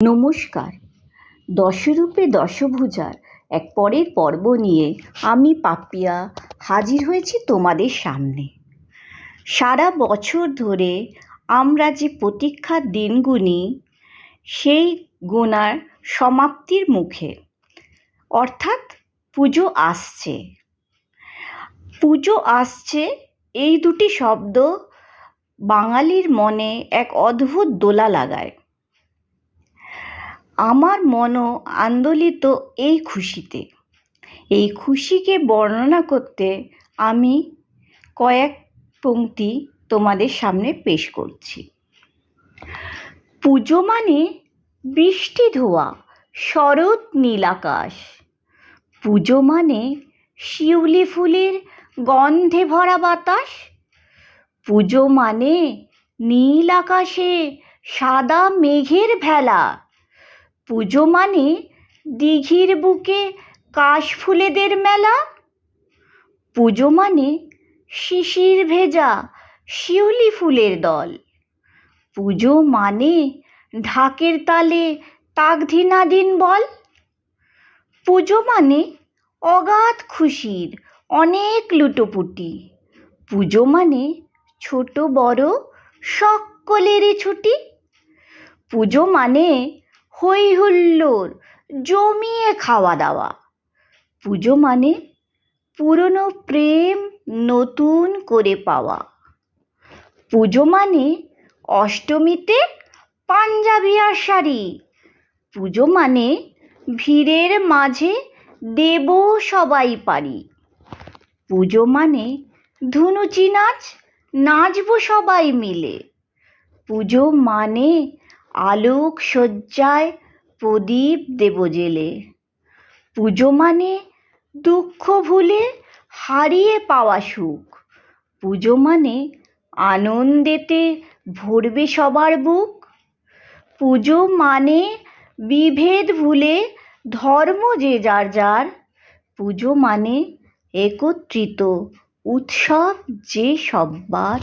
নমস্কার। দশরূপে দশভুজার এক পরের পর্ব নিয়ে আমি পাপিয়া হাজির হয়েছি তোমাদের সামনে। সারা বছর ধরে আমরা যে প্রতীক্ষার দিন গুনি সেই গোনার সমাপ্তির মুখে, অর্থাৎ পুজো আসছে। পুজো আসছে এই দুটি শব্দ বাঙালির মনে এক অদ্ভুত দোলা লাগায়। আমার মনও আন্দোলিত এই খুশিতে। এই খুশিকে বর্ণনা করতে আমি কয়েক পংক্তি তোমাদের সামনে পেশ করছি। পুজো মানে বৃষ্টি ধোয়া, শরৎ নীল আকাশ পুজো মানে শিউলি ফুলের গন্ধে ভরা বাতাস। পুজো মানে নীল আকাশে সাদা মেঘের ভেলা। পুজো মানে দিঘির বুকে কাশফুলেদের মেলা? পুজো মানে শিশির ভেজা শিউলি ফুলের দল। পুজো মানে ঢাকের তালে তাগধিনাদিন বল। পুজো মানে অগাধ খুশির অনেক লুটোপুটি। পুজো মানে ছোট বড় সকলেরই ছুটি। পুজো মানে হই হুল্লোড় জমিয়ে খাওয়া দাওয়া। পুজো মানে পুরনো প্রেম নতুন করে পাওয়া। পুজো মানে অষ্টমীতে পাঞ্জাবি আর শাড়ি। পুজো মানে ভিড়ের মাঝে দেব সবাই পারি। পুজো মানে ধুনুচি নাচ, নাচবো সবাই মিলে। পুজো মানে আলোক সজ্জায় প্রদীপ দেব জেলে। পুজো মানে দুঃখ ভুলে হারিয়ে পাওয়া সুখ। পুজো মানে আনন্দেতে ভরবে সবার বুক। পুজো মানে বিভেদ ভুলে ধর্ম যে যার যার। পুজো মানে একত্রিত উৎসব যে সব্বার।